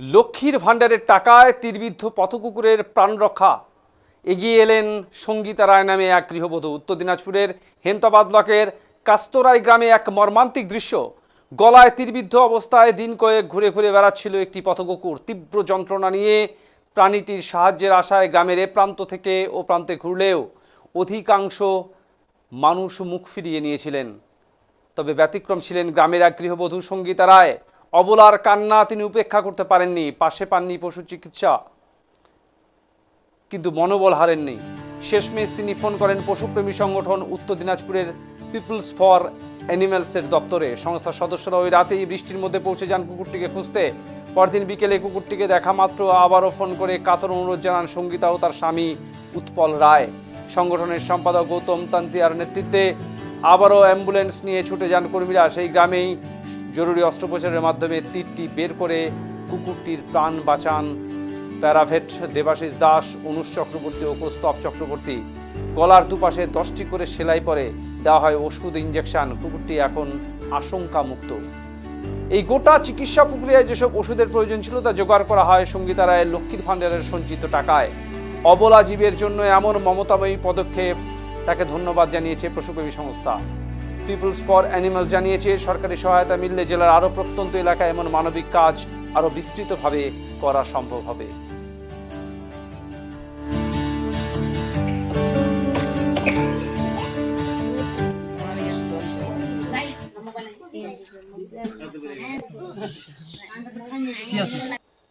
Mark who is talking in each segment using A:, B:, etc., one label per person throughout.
A: লক্ষ্মীর ভাণ্ডারের টাকায় তীরবিদ্ধ পথকুকুরের প্রাণ রক্ষা এগিয়ে এলেন সঙ্গীতা রায় নামে এক গৃহবধূ। উত্তর দিনাজপুরের হেমতাবাদ ব্লকের কাস্তরাই গ্রামে এক মর্মান্তিক দৃশ্য। গলায় তীরবিদ্ধ অবস্থায় দিন কয়েক ঘুরে ঘুরে বেড়াচ্ছিল একটি পথকুকুর। তীব্র যন্ত্রণা নিয়ে প্রাণীটির সাহায্যের আশায় গ্রামের এ প্রান্ত থেকে ও প্রান্তে ঘুরলেও অধিকাংশ মানুষ মুখ ফিরিয়ে নিয়েছিলেন। তবে ব্যতিক্রম ছিলেন গ্রামের এক গৃহবধূ সঙ্গীতা রায়। অবলার কান্না তিনি উপেক্ষা করতে পারেননি, পাশে পাননি পশু চিকিৎসা। কিন্তু মনোবল হারেননি। শেষমেশ তিনি ফোন করেন পশুপ্রেমী সংগঠন উত্তর দিনাজপুরের পিপলস ফর অ্যানিম্যালসের দপ্তরে। সংস্থার সদস্যরা ওই রাতেই বৃষ্টির মধ্যে পৌঁছে যান কুকুরটিকে খুঁজতে। পরদিন বিকেলে কুকুরটিকে দেখা মাত্র আবারও ফোন করে কাতর অনুরোধ জানান সঙ্গীতা ও তার স্বামী উৎপল রায়। সংগঠনের সম্পাদক গৌতম তান্তিয়ার নেতৃত্বে আবারও অ্যাম্বুলেন্স নিয়ে ছুটে যান কর্মীরা। সেই গ্রামেই জরুরি অস্ত্রোপচারের মাধ্যমে তীরটি বের করে কুকুরটির প্রাণ বাঁচান প্যারাভেট দেবাশিস দাস, অনুষ চক্রবর্তী ও কৌস্তব চক্রবর্তী। গলার দুপাশে দশটি করে সেলাই পরে দেওয়া হয় ওষুধ ইঞ্জেকশন কুকুরটি এখন আশঙ্কা মুক্ত এই গোটা চিকিৎসা প্রক্রিয়ায় যেসব ওষুধের প্রয়োজন ছিল তা জোগাড় করা হয় সঙ্গীতা রায়ের লক্ষ্মীর ভাণ্ডারের সঞ্চিত টাকায়। অবলা জীবের জন্য এমন মমতাময়ী পদক্ষেপ, তাকে ধন্যবাদ জানিয়েছে পশুপ্রেমী সংস্থা। পিপলস ফর অ্যানিমাল জানিয়েছে সরকারি সহায়তা মিললে জেলার আরও প্রত্যন্ত এলাকায় এমন মানবিক কাজ আরও বিস্তৃতভাবে করা সম্ভব হবে।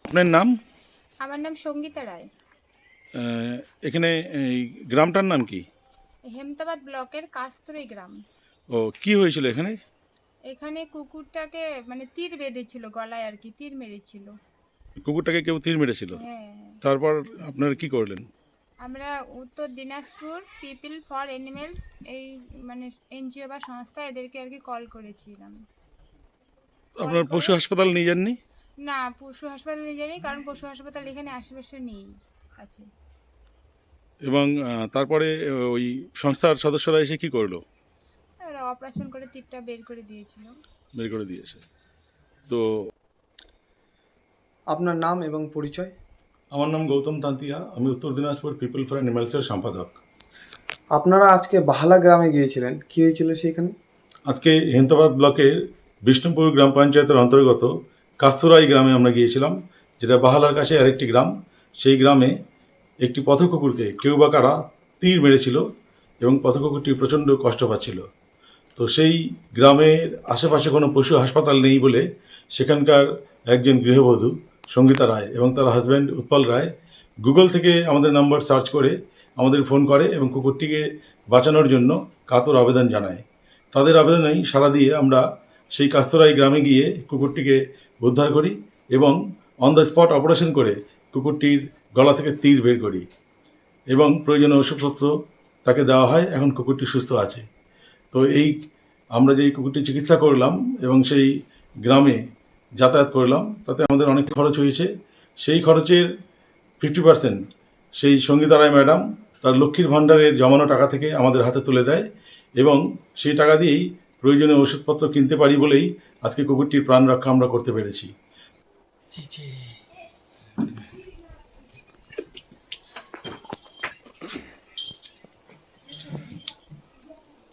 B: আপনার নাম?
C: আমার নাম সঙ্গীতা রায়।
B: এখানে এই গ্রামটার নাম কি?
C: হেমতাবাদ ব্লকের কাস্তরি গ্রাম।
B: ও কি হয়েছিল এখানে?
C: এখানে কুকুরটাকে মানে তীর বেঁধেছিল গলায় আর কি তীর মেরেছিল।
B: কুকুরটাকে কেউ তীর মেরেছিল?
C: হ্যাঁ।
B: তারপর আপনারা কি করলেন?
C: আমরা উত্তর দিনাজপুর পিপল ফর অ্যানিমেলস এই মানে এনজিও বা সংস্থা এদেরকে আর কি কল করেছিলাম।
B: আপনার পশু হাসপাতাল নিয়ে যাননি?
C: না পশু হাসপাতালে যাইনি কারণ পশু হাসপাতাল এখানে আশেপাশে নেই আছে।
B: এবং তারপরে ওই সংস্থার সদস্যরা এসে কি করল?
C: অপারেশন করে তীরটা বের করে দিয়েছিল।
B: বের করে দিয়েছে। তো
D: আপনার নাম এবং পরিচয়?
B: আমার নাম গৌতম তান্তিয়া। আমি উত্তর দিনাজপুর পিপল ফর অ্যানিমালসের সম্পাদক।
D: আপনারা আজকে বাহালা গ্রামে গিয়েছিলেন। কি হয়েছিল সেখানে?
B: আজকে হেমতাবাদ ব্লকের বিষ্ণুপুর গ্রাম পঞ্চায়েতের অন্তর্গত কাস্তুরাই গ্রামে আমরা গিয়েছিলাম যেটা বাহালার কাছে আরেকটি গ্রাম। সেই গ্রামে একটি পথকুকুরকে কেউ বা কারা তীর মেরেছিল এবং পথকুকুরটি প্রচণ্ড কষ্ট পাচ্ছিল। তো সেই গ্রামের আশেপাশে কোনো পশু হাসপাতাল নেই বলে সেখানকার একজন গৃহবধূ সঙ্গীতা রায় এবং তার হাজব্যান্ড উৎপল রায় গুগল থেকে আমাদের নাম্বার সার্চ করে, আমাদের ফোন করে এবং কুকুরটিকে বাঁচানোর জন্য কাতর আবেদন জানায়। তাদের আবেদনেই সাড়া দিয়ে আমরা সেই কাস্তরাই গ্রামে গিয়ে কুকুরটিকে উদ্ধার করি এবং অন দ্য স্পট অপারেশন করে কুকুরটির গলা থেকে তীর বের করি এবং প্রয়োজনীয় ওষুধপত্র তাকে দেওয়া হয়। এখন কুকুরটি সুস্থ আছে। তো এই আমরা যে কুকুরটি চিকিৎসা করলাম এবং সেই গ্রামে যাতায়াত করলাম, তাতে আমাদের অনেক খরচ হয়েছে। সেই খরচের ফিফটি পার্সেন্ট সেই সঙ্গীতা রায় ম্যাডাম তার লক্ষ্মীর ভাণ্ডারের জমানো টাকা থেকে আমাদের হাতে তুলে দেয় এবং সেই টাকা দিয়েই প্রয়োজনীয় ওষুধপত্র কিনতে পারি বলেই আজকে কুকুরটির প্রাণ রক্ষা আমরা করতে পেরেছি।
E: জি জি।